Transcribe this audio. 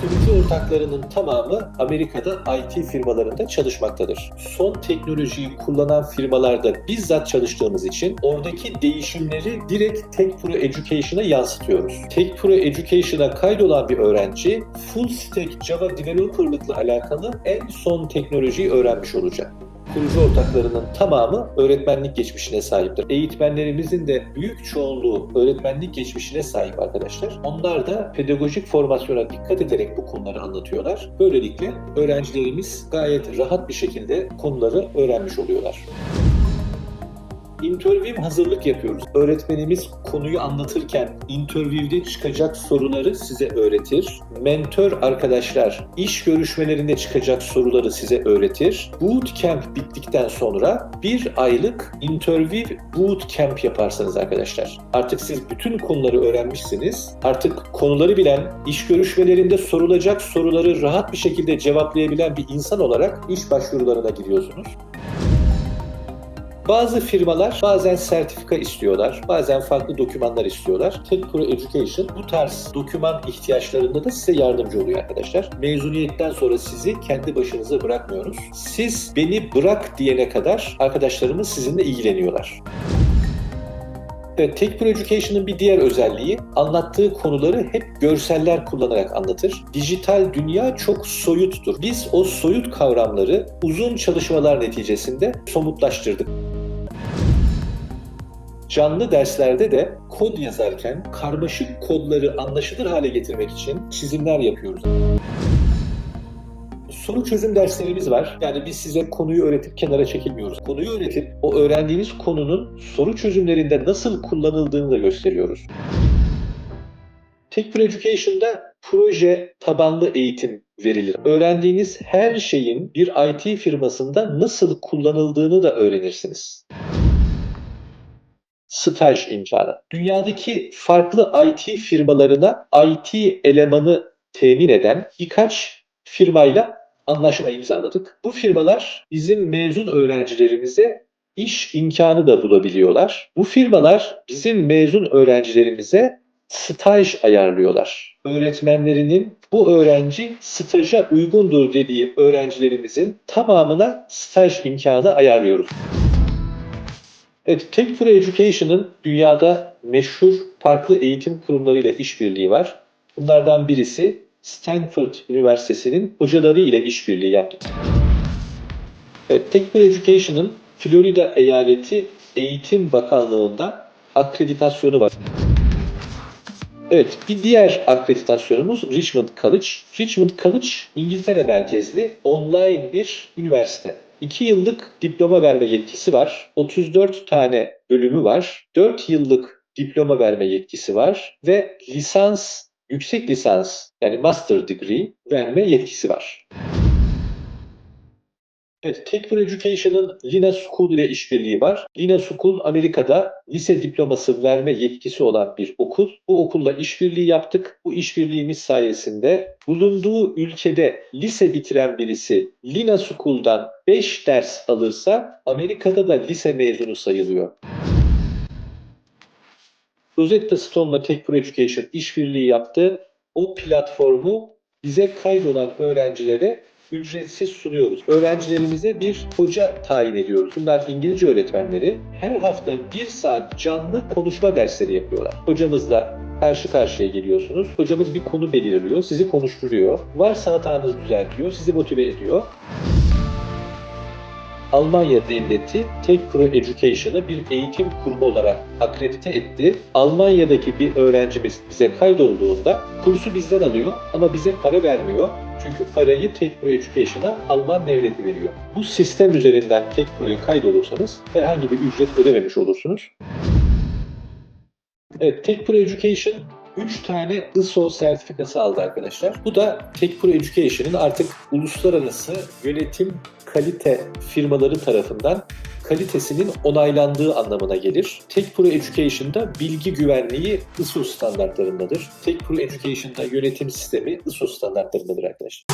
Kurucu ortaklarının tamamı Amerika'da IT firmalarında çalışmaktadır. Son teknolojiyi kullanan firmalarda bizzat çalıştığımız için oradaki değişimleri direkt Tech Pro Education'a yansıtıyoruz. Tech Pro Education'a kaydolan bir öğrenci full stack Java developerlıkla alakalı en son teknolojiyi öğrenmiş olacak kurucu ortaklarının tamamı öğretmenlik geçmişine sahiptir. Eğitmenlerimizin de büyük çoğunluğu öğretmenlik geçmişine sahip arkadaşlar. Onlar da pedagojik formasyona dikkat ederek bu konuları anlatıyorlar. Böylelikle öğrencilerimiz gayet rahat bir şekilde konuları öğrenmiş oluyorlar. Interview hazırlık yapıyoruz. Öğretmenimiz konuyu anlatırken interview'de çıkacak soruları size öğretir. Mentor arkadaşlar iş görüşmelerinde çıkacak soruları size öğretir. Bootcamp bittikten sonra bir aylık interview bootcamp yaparsınız arkadaşlar. Artık siz bütün konuları öğrenmişsiniz. Artık konuları bilen, iş görüşmelerinde sorulacak soruları rahat bir şekilde cevaplayabilen bir insan olarak iş başvurularına giriyorsunuz. Bazı firmalar bazen sertifika istiyorlar, bazen farklı dokümanlar istiyorlar. Tech Pro Education bu tarz doküman ihtiyaçlarında da size yardımcı oluyor arkadaşlar. Mezuniyetten sonra sizi kendi başınıza bırakmıyoruz. Siz beni bırak diyene kadar arkadaşlarımız sizinle ilgileniyorlar. Evet, Tech Pro Education'ın bir diğer özelliği anlattığı konuları hep görseller kullanarak anlatır. Dijital dünya çok soyuttur. Biz o soyut kavramları uzun çalışmalar neticesinde somutlaştırdık. Canlı derslerde de kod yazarken karmaşık kodları anlaşılır hale getirmek için çizimler yapıyoruz. Soru çözüm derslerimiz var. Yani biz size konuyu öğretip kenara çekilmiyoruz. Konuyu öğretip o öğrendiğiniz konunun soru çözümlerinde nasıl kullanıldığını da gösteriyoruz. Pro Education'da proje tabanlı eğitim verilir. Öğrendiğiniz her şeyin bir IT firmasında nasıl kullanıldığını da öğrenirsiniz staj imkanı. Dünyadaki farklı IT firmalarına IT elemanı temin eden birkaç firmayla anlaşma imzaladık. Bu firmalar bizim mezun öğrencilerimize iş imkanı da bulabiliyorlar. Bu firmalar bizim mezun öğrencilerimize staj ayarlıyorlar. Öğretmenlerinin bu öğrenci staja uygundur dediği öğrencilerimizin tamamına staj imkanı ayarlıyoruz. Evet, Tech Pro Education'ın dünyada meşhur farklı eğitim kurumlarıyla işbirliği var. Bunlardan birisi Stanford Üniversitesi'nin hocaları ile işbirliği yaptık. Evet, Tech Pro Education'ın Florida Eyaleti Eğitim Bakanlığı'nda akreditasyonu var. Evet, bir diğer akreditasyonumuz Richmond College. Richmond College, İngiltere merkezli online bir üniversite. 2 yıllık diploma verme yetkisi var. 34 tane bölümü var. 4 yıllık diploma verme yetkisi var ve lisans, yüksek lisans yani master degree verme yetkisi var. Evet, Tech for Education'ın Lina School ile işbirliği var. Lina School Amerika'da lise diploması verme yetkisi olan bir okul. Bu okulla işbirliği yaptık. Bu işbirliğimiz sayesinde bulunduğu ülkede lise bitiren birisi Lina School'dan 5 ders alırsa Amerika'da da lise mezunu sayılıyor. Rosetta Stone'la Tech for Education işbirliği yaptı. O platformu bize kaydolan öğrencilere ücretsiz sunuyoruz. Öğrencilerimize bir hoca tayin ediyoruz. Bunlar İngilizce öğretmenleri. Her hafta bir saat canlı konuşma dersleri yapıyorlar. Hocamızla karşı karşıya geliyorsunuz. Hocamız bir konu belirliyor, sizi konuşturuyor. Varsa hatanız düzeltiyor, sizi motive ediyor. Almanya devleti Tech Pro Education'ı bir eğitim kurumu olarak akredite etti. Almanya'daki bir öğrencimiz bize kaydolduğunda kursu bizden alıyor ama bize para vermiyor. Çünkü parayı Pro Education'a Alman devleti veriyor. Bu sistem üzerinden Pro'ya kaydolursanız herhangi bir ücret ödememiş olursunuz. Evet, Tech Education 3 tane ISO sertifikası aldı arkadaşlar. Bu da Tech Pro Education'ın artık uluslararası yönetim kalite firmaları tarafından kalitesinin onaylandığı anlamına gelir. Tech Pro Education'da bilgi güvenliği ISO standartlarındadır. Tech Pro Education'da yönetim sistemi ISO standartlarındadır arkadaşlar.